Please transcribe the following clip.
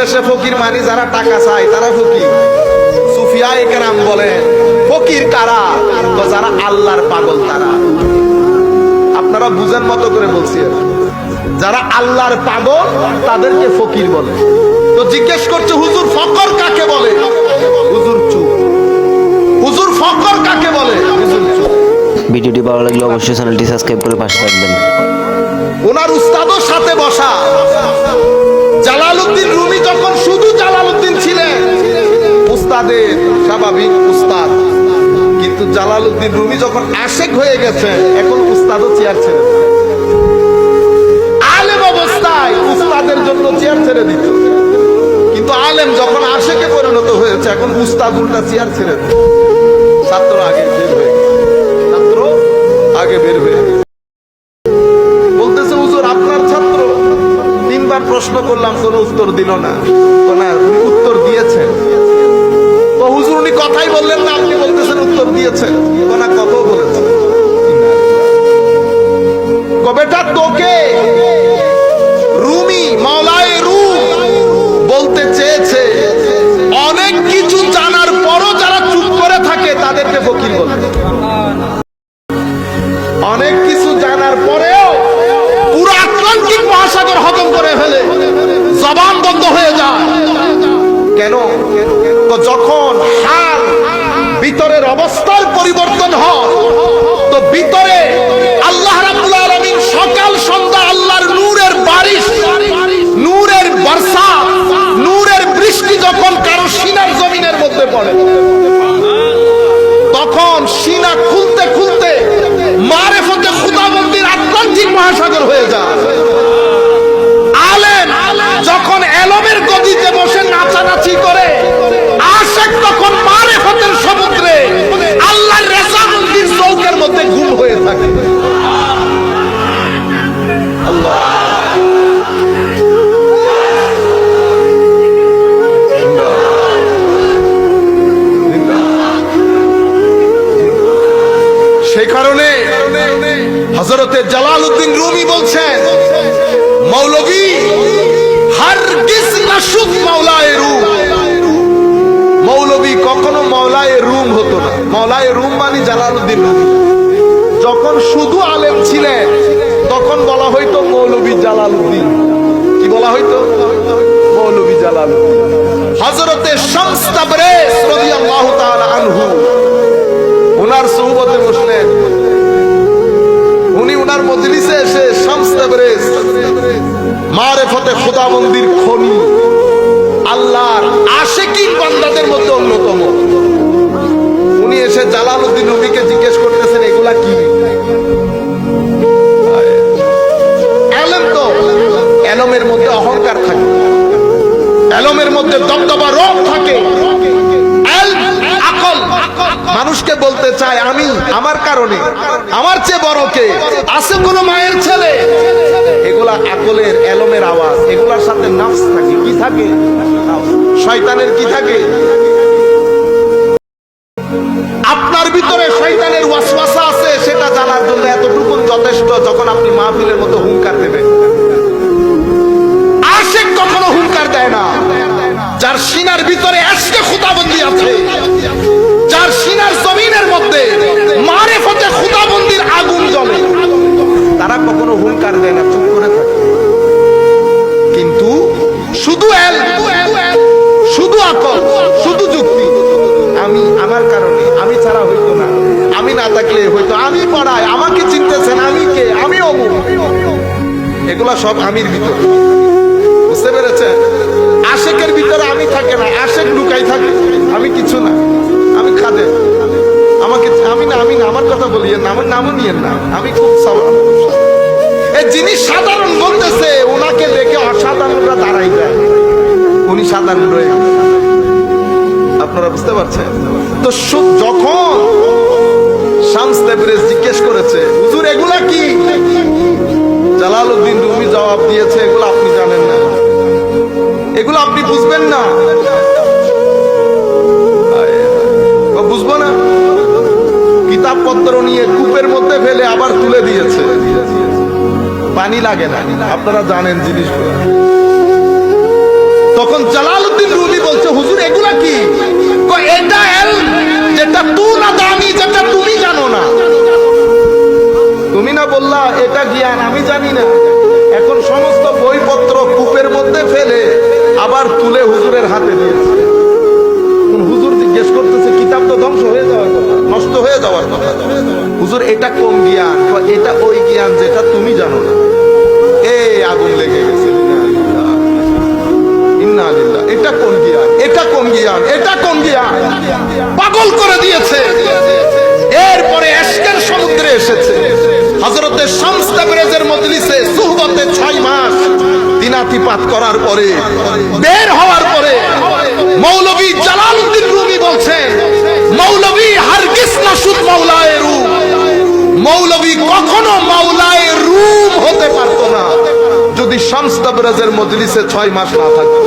দেশে ফকির মানি যারা টাকা চায় তারা ফকির। সুফিয়া একরাম বলে ফকির কারা? তো যারা আল্লাহর পাগল তারা। আপনারা বুঝেন মতো করে বলছি যারা আল্লাহর পাগল তাদেরকে ফকির বলে। তো জিজ্ঞেস করছে হুজুর ফকর কাকে বলে? হুজুর চুপ। হুজুর ফকর কাকে বলে? হুজুর চুপ। ভিডিওটি ভালো লাগলে অবশ্যই চ্যানেলটি সাবস্ক্রাইব করে পাশে থাকবেন। ওনার উস্তাদের সাথে বসা। জালালউদ্দিন রুমি যখন শুধু জালালউদ্দিন ছিলেন উস্তাদের স্বাভাবিক উস্তাদ। কিন্তু জালালউদ্দিন রুমি যখন আশেক হয়ে গেছে, এখন উস্তাদও চেয়ার ছেড়ে আলেম অবস্থায় উস্তাদের জন্য চেয়ার ছেড়ে দিত। কিন্তু আলেম যখন আশেকে পরিণত হয়েছে, এখন উস্তাদ উল্টা চেয়ার ছেড়ে দেয় ছাত্র আগে বের হয়ে ছাত্র আগে বের হয়ে বলতেছে, হুজুর, আপনার ছাত্র? তিনবার প্রশ্ন করলাম, কোনো উত্তর দিল না। না উত্তর দিয়েছেন। তো হুজুর, উনি কথাই বললেন না, আপনি বলতেছেন, উত্তর দিয়েছেন। তো কত বলেছেন? কবেটা তোকে? রুমি, মাওলায় রুম বলতে চেয়েছে। অনেক কিছু জানার পরও যারা চুপ করে থাকে, তাদেরকে ফকির বলে। অনেক কিছু জানার পরেও পুরো আটলান্টিক মহাসাগর হজম করে ফেলে। জবান বন্ধ হয়ে যায়। কেন? তো যখন হাল ভিতরের অবস্থার পরিবর্তন হয় তো ভিতরে সেই কারণে হজরতে জালাল উদ্দিন রুমি বলছেন, মৌলবী, হারগিজ নাশুক মাওলায়ে রুম। মৌলবী, কখনো মাওলায়ে রুম হতো না। মাওলায়ে রুম মানে জালালউদ্দিন রুমি। যখন শুধু আলেম ছিলেন, তখন বলা হইতো মৌলবী জালালউদ্দিন। কি বলা হইতো? মৌলবী জালালউদ্দিন। হযরতে শামস তাবরেজ ওনার মজলিসে এসে শামস তাবরেজ মারেফতে খোদা মন্দির খনি। আল্লাহর আশেকিন বান্দাদের মধ্যে অন্যতম। উনি এসে জালালউদ্দিন রুমিকে জিজ্ঞেস করতেছেন, এগুলা কি? এলম তো। এলমের মধ্যে অহংকার থাকে। এলমের মধ্যে দবদবা রোগ থাকে। মানুষকে বলতে চাই আমি আমার কারণে আমার চেয়ে বড় কে? আছে কোন মায়ের ছেলে। এগুলা আকলের এলমের আওয়াজ এগুলার সাথে নাফস থাকে। কি থাকে? শয়তানের কি থাকে? আপনার ভিতরে শয়তানের ওয়াসওয়াসা আছে সেটা জানার জন্য এতটুকু যথেষ্ট যখন আপনি মাহফিলের মতো হুঙ্কার দেবেন। আশেক কখনো হুঙ্কার দেয় না। যার সিনার ভিতরে আজকে খুদাবন্দি আছে। যার সিনার জমিনের মধ্যে মারে ফতে খুদাবন্দির আগুন জ্বলে তারা কখনো হুঙ্কার দেয় না চুপ করে থাকে। কিন্তু শুধু এল শুধু আকল শুধু যুক্তি। আমি আমার কারণে আমি ছাড়া হইতো না। আমি না থাকলে হয়তো আমি পড়াই আমাকে চিনতেছেন আমি কে? আমি অমুক। এগুলা সব আমির ভিতর। বুঝতে পেরেছেন? আশেকের ভিতরে আমি থাকে না আশেক লুকাই থাকে। আমি নামও নিয়েন না। আমি খুব সাধারণ এই যিনি সাধারণ বলতেছে ওনাকে দেখে অসাধারণরা দাঁড়াই যায়। উনি সাধারণ রয়ে আপনারা বুঝতে পারছেন? তো সু- যখন শামস তেবরেজ জিজ্ঞেস করেছে, হুজুর, এগুলা কি? জালালউদ্দিন রুমি জবাব দিয়েছে, এগুলো আপনি জানেন না। এগুলো আপনি বুঝবেন না। কিতাবপত্র নিয়ে কূপের মধ্যে ফেলে আবার তুলে দিয়েছে। পানি লাগে না। আপনারা জানেন জিনিসগুলো। তখন জালালউদ্দিন রুমি বলছে, হুজুর, এগুলা কি? এটা এল, যেটা না দামি, যেটা তুমি জানো না। তুমি না বললা, এটা জ্ঞান, আমি জানি না। এখন সমস্ত বইপত্র কূপের মধ্যে ফেলে আবার তুলে হুজুরের হাতে দিয়েছে। হুজুর, এটা কোন জ্ঞান? এটা ওই জ্ঞান যেটা তুমি জানো না। এই আগুন লেগে গেছে। এটা কোন জ্ঞান? এটা কোন জ্ঞান? এটা কোন জ্ঞান? পাগল করে দিয়েছে। এরপরে এশকের সমুদ্রে এসেছে। হজরতের শামস্তাবরেজের মজলিসে সুহবতে ছয় মাস দিনাতিপাত করার পরে, বের হওয়ার পরে মৌলভী জালালউদ্দিন রুমি বলছেন, মৌলভী হারগিস মাওলায়ে রুম মৌলভী কখনো মাওলায় রুম হতে পারতো না। যদি শামস তাবরাজের মজলিসে ছয় মাস না থাকতো।